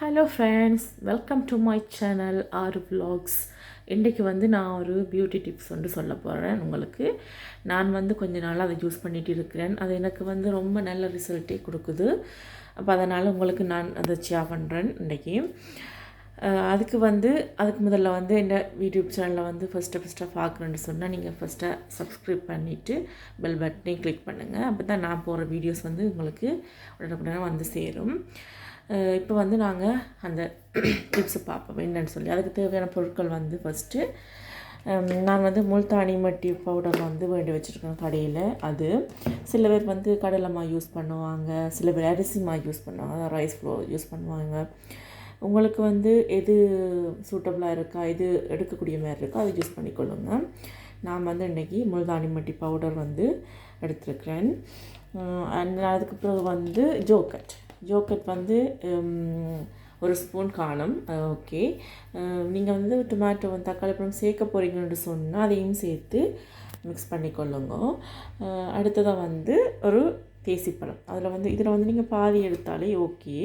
Hello friends welcome to my channel ஆறு vlogs. இன்றைக்கி வந்து நான் ஒரு பியூட்டி டிப்ஸ் வந்து சொல்ல போகிறேன் உங்களுக்கு. நான் வந்து கொஞ்ச நாளாக அதை யூஸ் பண்ணிட்டு இருக்கிறேன். அது எனக்கு வந்து ரொம்ப நல்ல ரிசல்ட்டே கொடுக்குது. அப்போ அதனால் உங்களுக்கு நான் அதை ஷேர் பண்ணுறேன் இன்றைக்கி அதுக்கு வந்து அதுக்கு முதல்ல வந்து இந்த யூடியூப் சேனலில் வந்து ஃபஸ்ட்டு ஃபஸ்ட்டாக பார்க்குறேன்னு சொன்னால் நீங்கள் ஃபஸ்ட்டாக சப்ஸ்கிரைப் பண்ணிவிட்டு பெல் பட்டனையும் கிளிக் பண்ணுங்கள் அப்போ தான் நான் போகிற வீடியோஸ் வந்து உங்களுக்கு உடனே வந்து சேரும். இப்போ வந்து நாங்கள் அந்த டிப்ஸை பார்ப்போம். என்னன்னு சொல்லி. அதுக்கு தேவையான பொருட்கள் வந்து ஃபஸ்ட்டு நான் வந்து முல்தானி மட்டி பவுடர் வந்து வேண்டி வச்சுருக்கேன் கடையில். அது சில பேர் வந்து கடலை மா யூஸ் பண்ணுவாங்க. சில பேர் அரிசி மா யூஸ் பண்ணுவாங்க. ரைஸ் ஃப்ளோ யூஸ் பண்ணுவாங்க. உங்களுக்கு வந்து எது சூட்டபுளாக இருக்கா எது எடுக்கக்கூடிய மாதிரி இருக்கோ அதை யூஸ் பண்ணிக்கொள்ளுங்க. நான் வந்து இன்றைக்கி முல்தானி மட்டி பவுடர் வந்து எடுத்துருக்கிறேன். அதுக்கு பிறகு வந்து ஜோக்கட் ஜோக்கட் வந்து ஒரு ஸ்பூன் காணும். ஓகே நீங்கள் வந்து டொமேட்டோ வந்து தக்காளி பழம் சேர்க்க போகிறீங்கன்னு சொன்னால் அதையும் சேர்த்து மிக்ஸ் பண்ணிக்கொள்ளுங்க. அஹ் அடுத்ததாக வந்து ஒரு தேசிப்பழம் அதில் வந்து இதில் வந்து நீங்கள் பாதி எடுத்தாலே ஓகே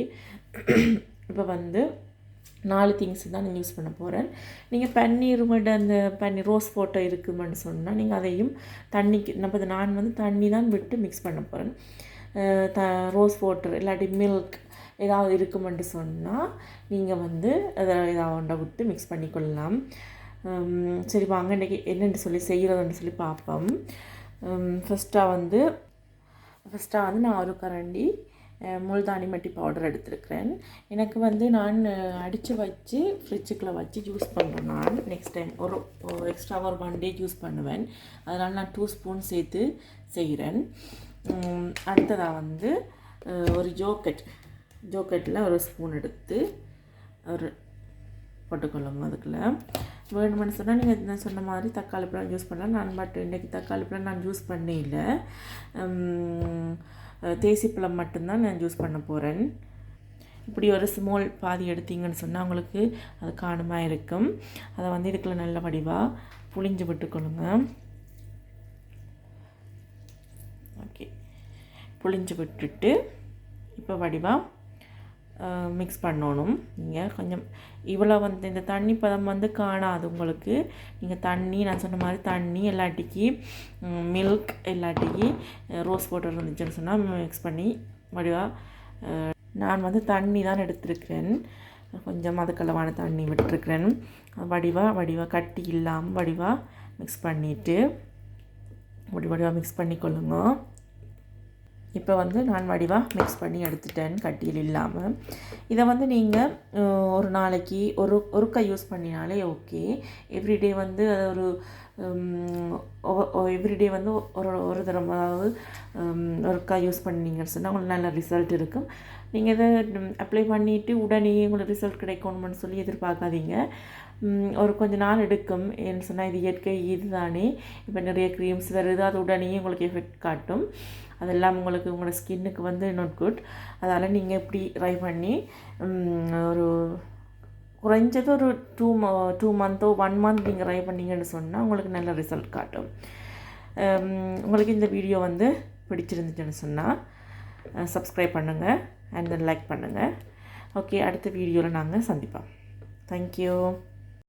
இப்போ வந்து நாலு திங்ஸ் தான் நான் யூஸ் பண்ண போகிறேன் நீங்கள் பன்னீர் மட்டும் அந்த பன்னீர் ரோஸ் ஃபோட்டோ இருக்குமென்னு சொன்னால் நீங்கள் அதையும் தண்ணிக்கு நம்ம நான் வந்து தண்ணி தான் விட்டு மிக்ஸ் பண்ண போகிறேன் த ரோஸ் வாட்டர் இல்லாட்டி மில்க் ஏதாவது இருக்குமென்று சொன்னால் நீங்கள் வந்து அதை ஏதாவது விட்டு மிக்ஸ் பண்ணிக்கொள்ளலாம். சரி வாங்க இன்றைக்கி என்னென்று சொல்லி செய்கிறதுன்னு சொல்லி பார்ப்போம். ஃபஸ்ட்டாக வந்து ஃபஸ்ட்டாக வந்து நான் ஒரு கரண்டி முல்தானி மட்டி பவுடர் எடுத்திருக்கிறேன். எனக்கு வந்து நான் அடித்து வச்சு ஃப்ரிட்ஜுக்குள்ளே வச்சு யூஸ் பண்ணுறேன் நான். நெக்ஸ்ட் டைம் ஒரு எக்ஸ்ட்ரா ஒரு ஒன் டே யூஸ் பண்ணுவேன். அதனால் நான் டூ ஸ்பூன் சேர்த்து செய்கிறேன். அடுத்ததாக வந்து ஒரு ஜோக்கெட். ஜோக்கெட்டில் ஒரு ஸ்பூன் எடுத்து ஒரு போட்டுக்கொள்ளுங்க அதுக்குள்ளே. வேணுமென்னு சொன்னால் நீங்கள் நான் சொன்ன மாதிரி தக்காளி பழம் யூஸ் பண்ணலாம். நான் பட் இன்றைக்கி தக்காளி பழம் நான் யூஸ் பண்ணே இல்லை. தேசிப்பழம் மட்டும்தான் நான் யூஸ் பண்ண போகிறேன் இப்படி ஒரு ஸ்மால் பாதி எடுத்தீங்கன்னு சொன்னால் உங்களுக்கு அது காணுமா இருக்கும். அதை வந்து இதுக்குள்ள நல்ல வடிவாக புளிஞ்சு விட்டுக்கொள்ளுங்க. ஓகே. புளிஞ்சு விட்டுட்டு இப்போ வடிவாக மிக்ஸ் பண்ணணும். நீங்கள் கொஞ்சம் இவ்வளோ வந்து இந்த தண்ணி பதம் வந்து காணாது உங்களுக்கு. நீங்கள் தண்ணி நான் சொன்ன மாதிரி தண்ணி எல்லாட்டிக்கு மில்க் எல்லாட்டிக்கு ரோஸ் வாட்டர் இருந்துச்சுன்னு சொன்னால் மிக்ஸ் பண்ணி வடிவாக நான் வந்து தண்ணி தான் எடுத்திருக்கிறேன். கொஞ்சம் அதுக்களவான தண்ணி விட்டுருக்கிறேன். வடிவாக வடிவாக கட்டி இல்லாமல் வடிவாக மிக்ஸ் பண்ணிவிட்டு வடி வடிவாக மிக்ஸ் பண்ணிக்கொள்ளுங்க. இப்போ வந்து நான் வடிவாக மிக்ஸ் பண்ணி எடுத்துட்டேன் கட்டியில் இல்லாமல். இதை வந்து நீங்கள் ஒரு நாளைக்கு ஒரு ஒருக்கா யூஸ் பண்ணினாலே ஓகே எவ்ரிடே வந்து அது ஒரு எவ்ரிடே வந்து ஒரு ஒரு தடவை அதாவது ஒருக்கா யூஸ் பண்ணீங்கன்னு சொன்னால் உங்களுக்கு நல்ல ரிசல்ட் இருக்கும். நீங்கள் இதை அப்ளை பண்ணிவிட்டு உடனே உங்களுக்கு ரிசல்ட் கிடைக்கணும்னு சொல்லி எதிர்பார்க்காதீங்க. ஒரு கொஞ்ச நாள் எடுக்கும் ஏன்னு சொன்னால் இது இயற்கை இதுதானே. இப்போ நிறைய க்ரீம்ஸ் வருது அது உடனே உங்களுக்கு எஃபெக்ட் காட்டும். அதெல்லாம் உங்களுக்கு உங்களோட ஸ்கின்னுக்கு வந்து நாட் குட் அதால் நீங்கள் இப்படி ட்ரை பண்ணி ஒரு குறைஞ்சது ஒரு டூ ம டூ மந்த்தோ ஒன் மந்த் நீங்கள் ட்ரை பண்ணீங்கன்னு சொன்னால் உங்களுக்கு நல்ல ரிசல்ட் காட்டும். உங்களுக்கு இந்த வீடியோ வந்து பிடிச்சிருந்துச்சுன்னு சொன்னால் சப்ஸ்கிரைப் பண்ணுங்கள் அண்ட் தென் லைக் பண்ணுங்கள் ஓகே அடுத்த வீடியோவில் நாங்கள் சந்திப்போம். தேங்க்யூ